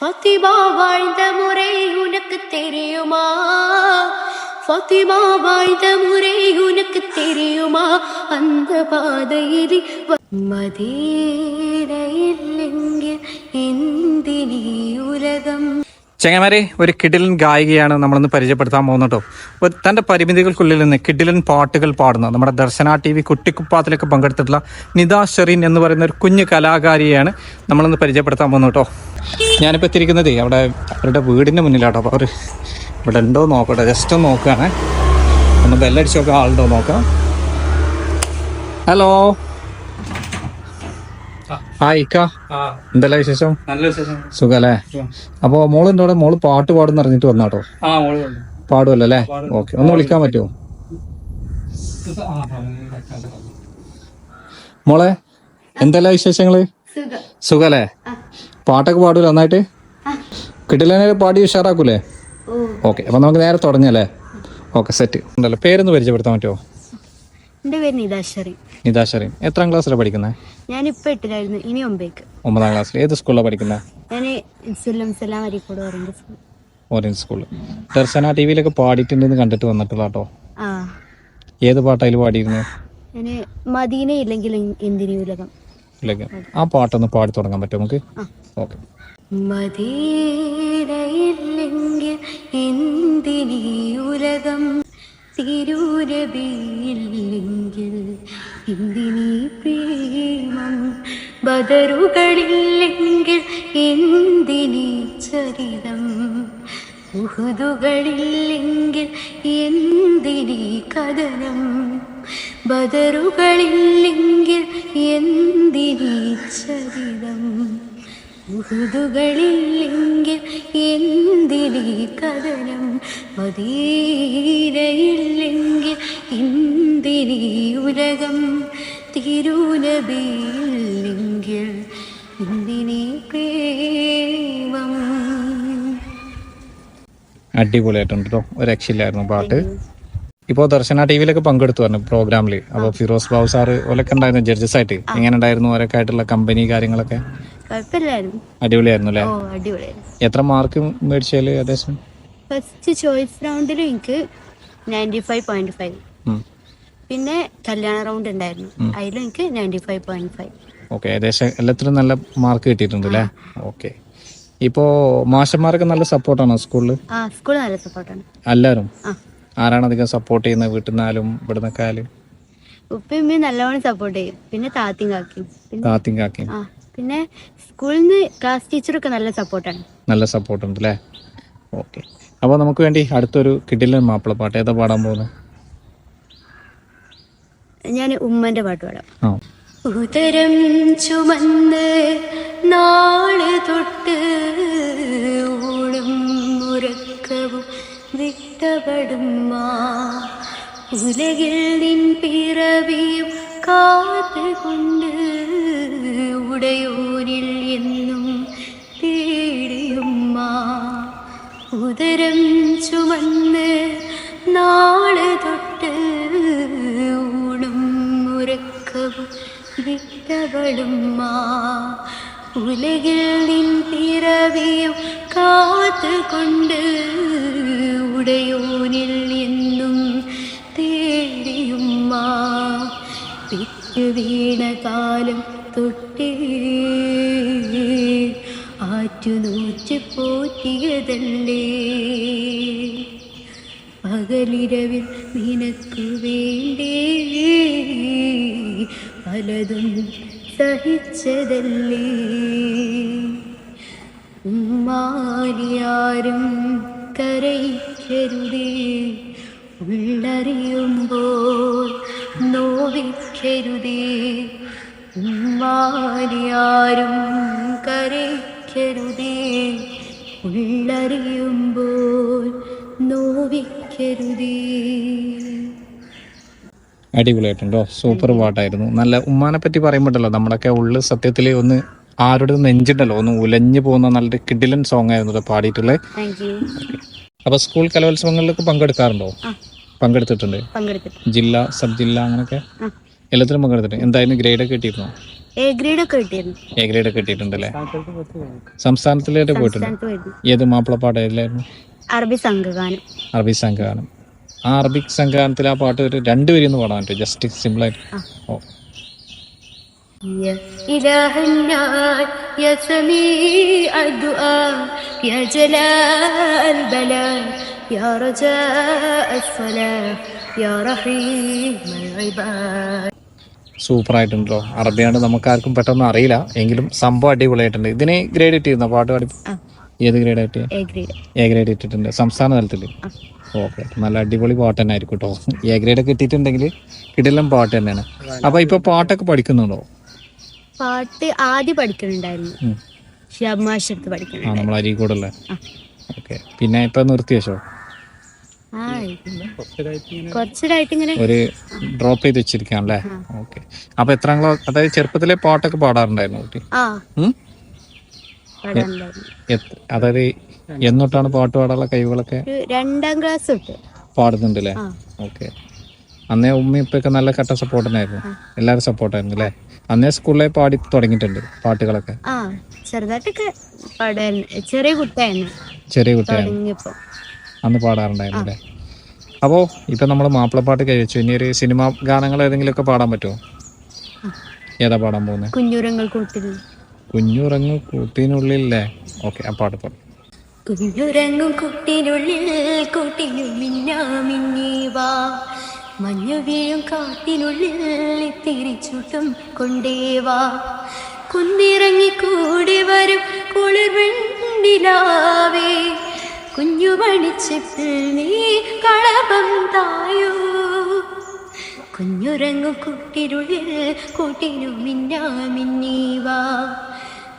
ஃபத்திமா வாழ்ந்த முறை உனக்கு தெரியுமா ஃபத்திமா வாழ்ந்த முறை உனக்கு தெரியுமா அந்த பாதையில் வ- മദീനയിൽ എങ്കിൽ എന്തിനീ ഉലകം ചെങ്ങമാരെ ഒരു കിഡിലൻ ഗായികയാണ് നമ്മളിന്ന് പരിചയപ്പെടുത്താൻ പോകുന്നത് കേട്ടോ. തന്റെ പരിമിതികൾക്കുള്ളിൽ നിന്ന് കിഡിലൻ പാട്ടുകൾ പാടുന്ന നമ്മുടെ ദർശന ടി വി കുട്ടിക്കുപ്പാത്തിലൊക്കെ പങ്കെടുത്തിട്ടുള്ള നിത ഷെറീൻ എന്ന് പറയുന്ന ഒരു കുഞ്ഞു കലാകാരിയാണ് നമ്മളിന്ന് പരിചയപ്പെടുത്താൻ പോകുന്നത് കേട്ടോ. ഞാനിപ്പോൾ എത്തിയിരിക്കുന്നത് അവിടെ അവരുടെ വീടിന്റെ മുന്നിലാട്ടോ. അപ്പോൾ അവർ ഇവിടെ ഉണ്ടോ നോക്കട്ടെ. ജസ്റ്റ് ഒന്ന് നോക്കുകയാണ്. ഒന്ന് ബെല്ലടിച്ച് നോക്കാം. ആളുണ്ടോ നോക്കാം. ഹലോ എന്തല്ല വിശേഷം? നല്ല വിശേഷം. സുഖല്ലേ? അപ്പൊ മോൾ അവിടെ മോൾ പാട്ട് പാടുന്ന അറിഞ്ഞിട്ട് വന്നാട്ടോ? പാടുമല്ലോ അല്ലേ? ഓക്കെ. ഒന്ന് വിളിക്കാൻ പറ്റുമോ? മോളെ എന്തല്ല വിശേഷങ്ങൾ? സുഖം. സുഖല്ലേ? പാട്ടൊക്കെ പാടൂല നന്നായിട്ട്? കിട്ടില്ല പാടി ഉഷാറാക്കൂലേ? ഓക്കെ. അപ്പൊ നമുക്ക് നേരെ തുടങ്ങല്ലേ ഓക്കെ സെറ്റ് ഉണ്ടല്ലോ. പേരൊന്ന് പരിചയപ്പെടുത്താൻ പറ്റുമോ? എന്റെ പേര് നിതാശറി നിതാശറി എത്രാം ക്ലാസ്സിലാണ് പഠിക്കുന്നത് ഞാനിപ്പോൾ എട്ടിലായിരുന്നു ഇനി ഒമ്പേക്ക് ഒമ്പതാം ക്ലാസ്സിൽ ഏത് സ്കൂളിലാണ് പഠിക്കുന്നത് ഞാൻ Sullamussalam Areekode orange school. Oriental സ്കൂളിൽ ദർശന ടി വിയിലൊക്കെ പാടിയിട്ടുണ്ടെന്ന് കണ്ടിട്ട് വന്നിട്ടുള്ള കേട്ടോ ആ. ഏത് പാട്ടായി പാടിയിരുന്നു? ഞാൻ മദീന ഇല്ലെങ്കിൽ എന്തിനീ ഉലകം. ആ പാട്ടൊന്ന് പാടി തുടങ്ങാൻ പറ്റുമോ നമുക്ക്? ഓക്കെ. മദീനയില്ലെങ്കിൽ എന്തിനീ ഉലകം തിരൂരബിയില്ലെങ്കിൽ എന്തിനീ പ്രേമം ബദറുകളില്ലെങ്കിൽ എന്തിനീ ചരിതം? ഉഹുദുകളില്ലെങ്കിൽ എന്തിനീ കഥനം? ബദറുകളില്ലെങ്കിൽ എന്തിനീ ചരിതം? ഉഹുദുകളില്ലെങ്കിൽ എന്തിനീ കഥനം? മതീരയില്ലെങ്കിൽ എന്തിനീ ഉലകം? തിരുനബിയില്ലെങ്കിൽ എന്തിനീ പ്രേമം? അടിപൊളിയായിട്ടുണ്ട് കേട്ടോ ഒരു രക്ഷയില്ലായിരുന്നു പാട്ട്. ഇപ്പോൾ ദർശന ടി വിയിലൊക്കെ പങ്കെടുത്തു പറഞ്ഞു പ്രോഗ്രാമിൽ അപ്പോൾ ഫിറോസ് ബാബു സാറ് ഓലൊക്കെ ഉണ്ടായിരുന്നു ജഡ്ജസ് ആയിട്ട്. എങ്ങനെ ഉണ്ടായിരുന്നു? ഓരൊക്കെ ആയിട്ടുള്ള കമ്പനി കാര്യങ്ങളൊക്കെ? കുഴപ്പമില്ലായിരുന്നു. അടിപൊളിയായിരുന്നു അല്ലേ? ഓ അടിപൊളിയായിരുന്നു. എത്ര മാർക്ക് മേടിച്ചാൽ ഏകദേശം ഫസ്റ്റ് ചോയ്സ് റൗണ്ടിൽ എനിക്ക് നയന്റി ഫൈവ് പോയിന്റ് ഫൈവ്. പിന്നെ കല്യാണ റൗണ്ട് ഉണ്ടായിരുന്നു. അതിൽ എനിക്ക് ninety five point five okay ഏകദേശം എല്ലാത്തിലും നല്ല മാർക്ക് കിട്ടിയിട്ടുണ്ട് അല്ലേ? ഓക്കെ. ഇപ്പോ മാഷന്മാരൊക്കെ നല്ല സപ്പോർട്ടാണോ സ്കൂളിൽ ആ സ്കൂൾ നല്ല സപ്പോർട്ടാണ്. എല്ലാവരും ആ. ആരാണ് അധികം സപ്പോർട്ട് ചെയ്യുന്നത് വീട്ടിൽ നിന്നാലും ഇവിടെ നിന്നൊക്കെ ആയാലും? ഉപ്പയും ഉമ്മയും നല്ലോണം സപ്പോർട്ട് ചെയ്യും. പിന്നെ താത്തിയും കാക്കിയും. പിന്നെ താത്തിയും കാക്കിയും. ആ. പിന്നെ സ്കൂളിൽ നിന്ന് ക്ലാസ് ടീച്ചറൊക്കെ നല്ല സപ്പോർട്ടാണ് നല്ല സപ്പോർട്ട് ഉണ്ട് അല്ലേ ഓക്കെ അപ്പോൾ നമുക്ക് വേണ്ടി അടുത്തൊരു കിടിലൻ മാപ്പിളപ്പാട്ട് ഏതാ പാടാൻ പോകുന്നത് ഞാൻ ഉമ്മന്റെ പാട്ട് പാടാം. ഉദരം ചുമന്ന് നാൾ തൊട്ട് ഊണും ഉറക്കവും വിട്ടപടുമ്മ ഉലകിൽ നിൻ പിറവിയും കാത്തുകൊണ്ട് ഉടയോനിൽ എന്നും തേടിയുമ്മ. ഉദരം ചുമന്ന് നാളെ തൊട്ട് ഊണും ഉറക്കവും വിട്ടവളുമ്മ. ഉലകിൽ നിൻ പിറവിയും കാത്തുകൊണ്ട് ഉടയോനിൽ എന്നും തേടിയുമ്മ. പിറ്റു വീണ കാലം തൊട്ടേ ആറ്റുനൂറ്റ് പോറ്റിയതല്ലേ? പകലിരവിൽ നിനക്കു വേണ്ടേ? പലതും സഹിച്ചതല്ലേ? ഉമ്മാരിയാരും കരയിക്കരുതേ. ഉള്ളറിയുമ്പോൾ നോവിക്കരുതേ. ഉമ്മാരിയാരും കരയ്ക്കരുതേ. ഉള്ളറിയുമ്പോൾ നോവിക്കരുതേ. അടിപൊളിയായിട്ടുണ്ടോ സൂപ്പർ പാട്ടായിരുന്നു. നല്ല ഉമ്മാനെ പറ്റി പറയുമ്പോഴല്ലോ നമ്മളൊക്കെ ഉള്ള് സത്യത്തിൽ ഒന്ന് ആരുടെ നെഞ്ചുണ്ടല്ലോ ഒന്ന് ഉലഞ്ഞു പോകുന്ന നല്ലൊരു കിഡിലൻ സോങ് ആയിരുന്നു പാടിയിട്ടുള്ളത് അപ്പൊ അപ്പോൾ സ്കൂൾ കലോത്സവങ്ങളിലൊക്കെ പങ്കെടുക്കാറുണ്ടോ? പങ്കെടുത്തിട്ടുണ്ട്. പങ്കെടുത്തിട്ട് ജില്ല സബ് ജില്ല അങ്ങനെയൊക്കെ ആ. എല്ലാത്തിലും പങ്കെടുത്തിട്ടുണ്ട് എന്തായാലും ഗ്രേഡ് ഒക്കെ കിട്ടിയിരുന്നോ എ ഗ്രേഡ് ഒക്കെ കിട്ടിയിരുന്നു എ ഗ്രേഡ് ഒക്കെ കിട്ടിയിട്ടുണ്ടല്ലേ സംസ്ഥാനത്തിലേക്ക് പോയിട്ടുണ്ട് സംസ്ഥാനത്ത് പോയിരുന്നു ഏത് മാപ്പിളപ്പാട്ട് ഏതിലായിരുന്നു അറബി സംഘഗാനം അറബി സംഘഗാനം ആ അറബിക് സംഘഗാനത്തിൽ ആ പാട്ട് ഒരു രണ്ടുപേരും ഒന്ന് പാടാൻ പറ്റും ജസ്റ്റ് സിമ്പിളായിട്ട് ഓ يا إله النار يا سميع الدعاء يا جلاء البلاء يا رجاء الصلاة يا رحيم العباد സൂപ്പർ ആയിട്ടുണ്ടല്ലോ അറബിയാണ് നമുക്ക് ആർക്കും പെട്ടെന്ന് അറിയില്ല. എങ്കിലും സംഭവം അടിപൊളിയായിട്ടുണ്ട്. ഇതിനെ ഗ്രേഡ് ഇട്ടിരുന്നോ പാട്ട് പാടി. ഏത് ഗ്രേഡ് ആയിട്ട് എ ഗ്രേഡ് ഇട്ടിട്ടുണ്ട്. സംസ്ഥാന തലത്തിൽ ഓക്കെ. നല്ല അടിപൊളി പാട്ട് തന്നെ ആയിരിക്കും കേട്ടോ എ ഗ്രേഡ് ഒക്കെ ഇട്ടിട്ടുണ്ടെങ്കിൽ കിടിലം പാട്ട് തന്നെയാണ്. അപ്പൊ ഇപ്പൊ പാട്ടൊക്കെ പഠിക്കുന്നുണ്ടോ? പാട്ട് ആദ്യം പഠിക്കുന്നുണ്ടായിരുന്നു നമ്മൾ അരീക്കോടല്ലേ. ഓക്കെ. പിന്നെ ഇപ്പൊ നിർത്തി വെച്ചോ ഒരു ഡ്രോപ്പ് ചെയ്ത് വെച്ചിരിക്കാം അല്ലേ ഓക്കെ. അപ്പൊ എത്രാം ക്ലാസ് അതായത് ചെറുപ്പത്തിലെ പാട്ടൊക്കെ പാടാറുണ്ടായിരുന്നു കുട്ടി? അതായത് എന്നൊട്ടാണ് പാട്ട് പാടാനുള്ള കഴിവുകളൊക്കെ? രണ്ടാം ക്ലാസ് പാടുന്നുണ്ട് അല്ലേ ഓക്കെ. അന്നേ ഉമ്മ ഇപ്പൊക്കെ നല്ല കട്ട സപ്പോർട്ട് തന്നെയായിരുന്നു എല്ലാവരും സപ്പോർട്ടായിരുന്നു അല്ലേ? അന്നേ സ്കൂളിലെ പാടി തുടങ്ങിയിട്ടുണ്ട് പാട്ടുകളൊക്കെ. ആ ചെറുതായിട്ടൊക്കെ ചെറിയ കുട്ടിയായിരുന്നു. ചെറിയ കുട്ടിയായിരുന്നു. അന്ന് പാടാറുണ്ടായിരുന്നു അല്ലേ അപ്പോൾ ഇപ്പം നമ്മൾ മാപ്പിളപ്പാട്ട് കഴിച്ചു ഇനി ഒരു സിനിമ ഗാനങ്ങൾ ഏതെങ്കിലും ഒക്കെ പാടാൻ പറ്റുമോ ഏതാ പാടാൻ പോകുന്നത് കുഞ്ഞുരങ്ങൾ കൂട്ടിൽ. കുഞ്ഞുറങ്ങു കൂട്ടിനുള്ളില്ലേ? ഓക്കെ ആ പാട്ട് പാടും. കുഞ്ഞുറങ്ങും കുട്ടിനുള്ളിൽ കൂട്ടിനു മിന്നാ മിന്നി വാ. മഞ്ഞു വീഴും കാട്ടിനുള്ളിൽ തിരിച്ചുട്ടും കൊണ്ടേ വാ. കുന്നിറങ്ങി കൂടി വരും കുളിർ വെണ്ടിലാവേ കുഞ്ഞു മണിച്ചിപ്പിൽ നീ കളപം തായോ? കുഞ്ഞുറങ്ങു കുട്ടിരുളിൽ കൂട്ടിനു മിന്നാ മിന്നി വാ.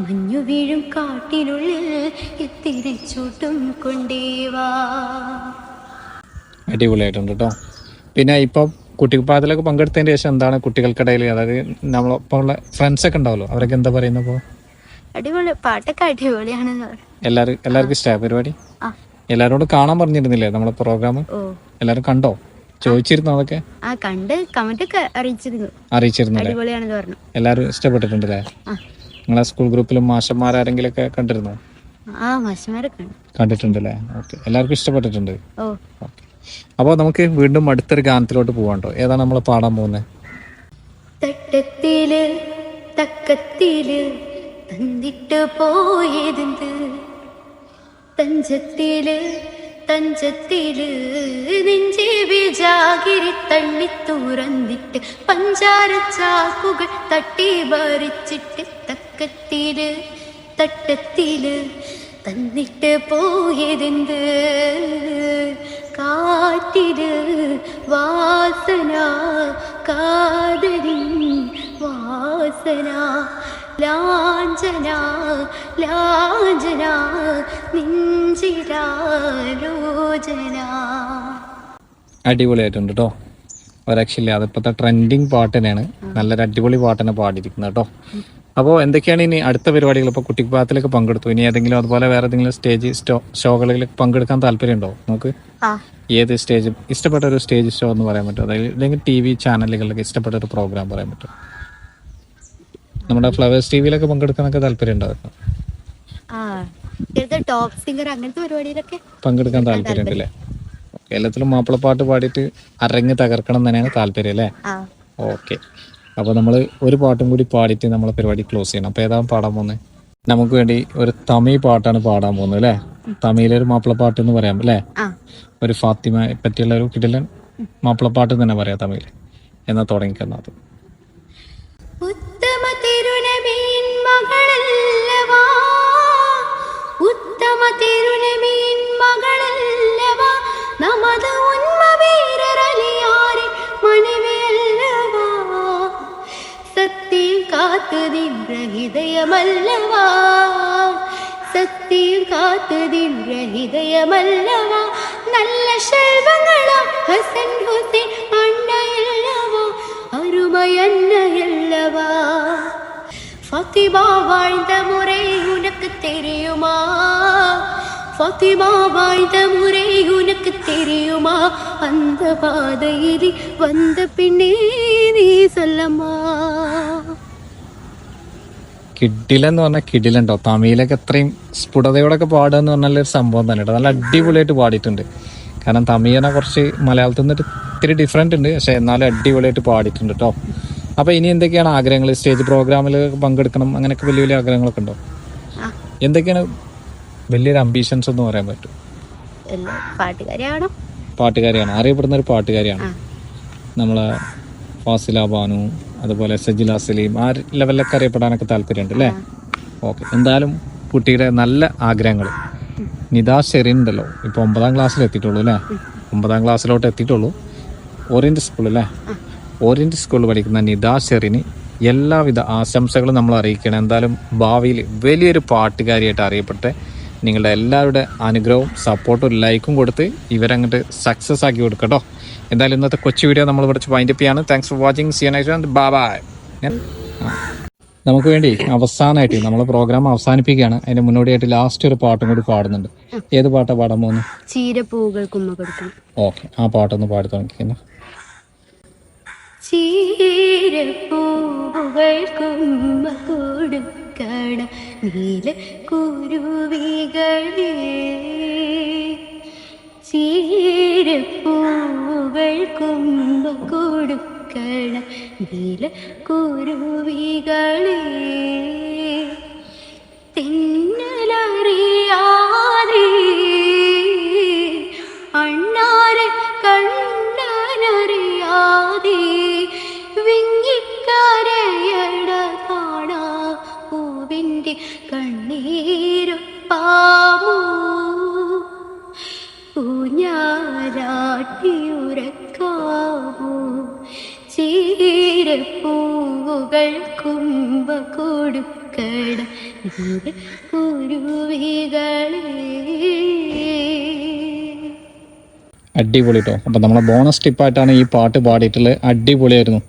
മഞ്ഞു വീഴും കാട്ടിനുള്ളിൽ ഇത്തിരിച്ചൂട്ടും കൊണ്ടേവാ അടിപൊളിയായിട്ടുണ്ട് കേട്ടോ പിന്നെ ഇപ്പം കുട്ടിപ്പാത്തിലൊക്കെ പങ്കെടുത്തതിന് ശേഷം എന്താണ് കുട്ടികൾക്കിടയിൽ? അതായത് നമ്മളൊപ്പം ഉള്ള ഫ്രണ്ട്സ് ഒക്കെ ഉണ്ടാവല്ലോ. അവരൊക്കെ എന്താ പറയുന്നത് ഇപ്പോൾ അടിപൊളി പാട്ടൊക്കെ അടിപൊളിയാണെന്ന് പറഞ്ഞു എല്ലാവരും എല്ലാവർക്കും ഇഷ്ടമായ പരിപാടി? എല്ലാരോടും കാണാൻ പറഞ്ഞിരുന്നില്ലേ നമ്മളെ പ്രോഗ്രാം എല്ലാരും കണ്ടോ? ചോദിച്ചിരുന്നോ അതൊക്കെ? ആ കണ്ട് കമന്റ് ഒക്കെ അറിയിച്ചിരുന്നു. അറിയിച്ചിരുന്നു അടിപൊളിയാണെന്ന് പറഞ്ഞു. എല്ലാവരും ഇഷ്ടപ്പെട്ടിട്ടുണ്ടല്ലേ നിങ്ങളെ സ്കൂൾ ഗ്രൂപ്പിലും മാഷന്മാരാരെങ്കിലും ഒക്കെ കണ്ടിരുന്നോ? ആ മാഷന്മാരൊക്കെ ഉണ്ട് കണ്ടിട്ടുണ്ടല്ലേ ഓക്കെ എല്ലാവർക്കും ഇഷ്ടപ്പെട്ടിട്ടുണ്ട്. അപ്പൊ അപ്പോൾ നമുക്ക് വീണ്ടും അടുത്തൊരു ഗാനത്തിലോട്ട് പോവാണ്ടോ ഏതാണ് നമ്മൾ പാടാൻ പോകുന്നത് തട്ടത്തിൽ തക്കത്തിൽ തന്നിട്ട് പോയതെന്ത്? തഞ്ചത്തിൽ തഞ്ചത്തിൽ നെഞ്ചി വിജാകിരി തള്ളി തുറന്നിട്ട് പഞ്ചാര ചാക്കുകൾ തട്ടി വരച്ചിട്ട് തക്കത്തിൽ തട്ടത്തിൽ തന്നിട്ട് പോയതെന്ത്? കാറ്റിൽ വാസന കാതലിൻ വാസന ലാഞ്ചന ലാഞ്ചന നെഞ്ചിരാലോചന. അടിപൊളിയായിട്ടുണ്ട് കേട്ടോ ഒരക്ഷയില്ല അതിപ്പോഴത്തെ ട്രെൻഡിങ് പാട്ട് തന്നെയാണ്. നല്ലൊരു അടിപൊളി പാട്ട് തന്നെ പാടിയിരിക്കുന്നത് കേട്ടോ അപ്പോൾ എന്തൊക്കെയാണ് ഇനി അടുത്ത പരിപാടികൾ? ഇപ്പോൾ കുട്ടിപ്പാത്തിലൊക്കെ പങ്കെടുത്തു. ഇനി ഏതെങ്കിലും അതുപോലെ വേറെ ഏതെങ്കിലും സ്റ്റേജ് സ്റ്റോ ഷോകളിൽ പങ്കെടുക്കാൻ താല്പര്യമുണ്ടോ? നമുക്ക് ഏത് സ്റ്റേജ് ഇഷ്ടപ്പെട്ട ഒരു സ്റ്റേജ് ഷോ എന്ന് പറയാൻ പറ്റുമോ അതായത് അല്ലെങ്കിൽ ടി വി ചാനലുകളിലൊക്കെ ഇഷ്ടപ്പെട്ട ഒരു പ്രോഗ്രാം പറയാൻ പറ്റും. നമ്മുടെ ഫ്ലവേഴ്സ് ടി വിയിലൊക്കെ പങ്കെടുക്കാനൊക്കെ താല്പര്യം ഉണ്ടായിരുന്നു ടോപ്പ് സിംഗർ അങ്ങനത്തെ പരിപാടിയിലൊക്കെ പങ്കെടുക്കാൻ താല്പര്യമുണ്ട് അല്ലേ മാപ്പിള എല്ലാത്തിലും മാപ്പിളപ്പാട്ട് പാടിയിട്ട് അരങ്ങ് തകർക്കണം തന്നെയാണ് താല്പര്യം അല്ലേ? ഓക്കെ. അപ്പൊ നമ്മൾ ഒരു പാട്ടും കൂടി പാടിയിട്ട് നമ്മളെ പരിപാടി ക്ലോസ് ചെയ്യണം. അപ്പൊ ഏതാണ് പാടാൻ പോകുന്നത് നമുക്ക് വേണ്ടി ഒരു തമിഴ് പാട്ടാണ് പാടാൻ പോകുന്നത് അല്ലേ? തമിഴിലൊരു മാപ്പിളപ്പാട്ട് എന്ന് പറയാം അല്ലേ? ഒരു ഫാത്തിമയെ പറ്റിയുള്ള ഒരു കിടിലൻ മാപ്പിളപ്പാട്ട് തന്നെ പറയാം തമിഴിൽ എന്നാ തുടങ്ങിക്കുന്നത് நம திருநபியின் மகள் அல்லவா நமது உண்ம வீரர் அலியாரின் மனைவி அல்லவா சத்தியம் காத்துதின்ற இதயம் அல்லவா சத்தியம் காத்துதின்ற இதயம் அல்லவா நல்ல செல்வங்களா ஹசன் ஹுசேன் அண்ணையல்லவா அருமை அன்னையல்லவா ஃபத்திமா வாழ்ந்த முறை உனக்கு தெரியுமா ஃபாத்திமா வாழ்ந்த முறை உனக்கு தெரியுமா அந்த பாதையில் வந்த பின்னே நீ சொல்லம்மா കിഡിലെന്ന് പറഞ്ഞാൽ കിഡിലുണ്ടോ തമിഴിലൊക്കെ അത്രയും സ്ഫുടതയോടൊക്കെ പാടുക എന്ന് പറഞ്ഞാൽ ഒരു സംഭവം തന്നെ കേട്ടോ നല്ല അടിപൊളിയായിട്ട് പാടിയിട്ടുണ്ട് കാരണം തമിഴനെ കുറച്ച് മലയാളത്തിൽ നിന്ന് ഇത്തിരി ഡിഫറെൻ്റ് ഉണ്ട് പക്ഷേ എന്നാലും അടിപൊളിയായിട്ട് പാടിയിട്ടുണ്ട് കേട്ടോ അപ്പോൾ ഇനി എന്തൊക്കെയാണ് ആഗ്രഹങ്ങൾ സ്റ്റേജ് പ്രോഗ്രാമിൽ പങ്കെടുക്കണം അങ്ങനെയൊക്കെ വലിയ വലിയ ആഗ്രഹങ്ങളൊക്കെ ഉണ്ടോ ആ എന്തൊക്കെയാണ് വലിയൊരു അംബീഷൻസ് എന്ന് പറയാൻ പറ്റും? പാട്ടുകാരിയാണോ പാട്ടുകാരിയാണ്. അറിയപ്പെടുന്ന ഒരു പാട്ടുകാരിയാണ്. നമ്മളെ ഫാസില ബാനു അതുപോലെ സജില സലീം ആ ലെവലിലൊക്കെ അറിയപ്പെടാനൊക്കെ താല്പര്യമുണ്ട് അല്ലേ? ഓക്കെ. എന്തായാലും കുട്ടിയുടെ നല്ല ആഗ്രഹങ്ങൾ. നിതാ ഷെറിൻ ഉണ്ടല്ലോ ഇപ്പോൾ ഒമ്പതാം ക്ലാസ്സിൽ എത്തിയിട്ടുള്ളൂ അല്ലേ? ഒമ്പതാം ക്ലാസ്സിലോട്ട് എത്തിയിട്ടുള്ളൂ. ഓറിയന്റ് സ്കൂൾ അല്ലേ? ഓറിയന്റ് സ്കൂളിൽ പഠിക്കുന്ന നിതാ ഷെറിന് എല്ലാവിധ ആശംസകളും നമ്മൾ അറിയിക്കണം എന്തായാലും ഭാവിയിൽ വലിയൊരു പാട്ടുകാരിയായിട്ട് അറിയപ്പെട്ടെ നിങ്ങളുടെ എല്ലാവരുടെ അനുഗ്രഹവും സപ്പോർട്ടും ലൈക്കും കൊടുത്ത് ഇവരങ്ങോട്ട് സക്സസ് ആക്കി കൊടുക്കട്ടോ എന്തായാലും ഇന്നത്തെ കൊച്ചു വീഡിയോ നമ്മൾ ഇവിടെ വൈൻഡപ്പ് ചെയ്യാണ്. Thanks for watching see night bye നമുക്ക് വേണ്ടി അവസാനമായിട്ട് നമ്മൾ പ്രോഗ്രാം അവസാനിപ്പിക്കുകയാണ്. അതിന്റെ മുന്നോടിയായിട്ട് ലാസ്റ്റ് ഒരു പാട്ടും കൂടി പാടുന്നുണ്ട്. ഏത് പാട്ടാണ് പാടാൻ പോകുന്നത്? ഓക്കെ. ആ പാട്ടൊന്ന് പാടി തുടങ്ങിക്കുന്നു ചീരപ്പൂവുകൾ കുമ്മ കൊടുക്കണം നീല കുരുവികളെ. ചീരപ്പൂവുകൾ കുമ്മ കൊടുക്കണം നീല കുരുവികളെ ഊഞ്ഞാലാട്ടിയുറക്കാമോ ചീരപ്പൂവുകൾ കുമ്പ കൊടുക്കട അടിപൊളി കേട്ടോ അപ്പം നമ്മളെ ബോണസ് ടിപ്പായിട്ടാണ് ഈ പാട്ട് പാടിയിട്ടുള്ളത്. അടിപൊളിയായിരുന്നു.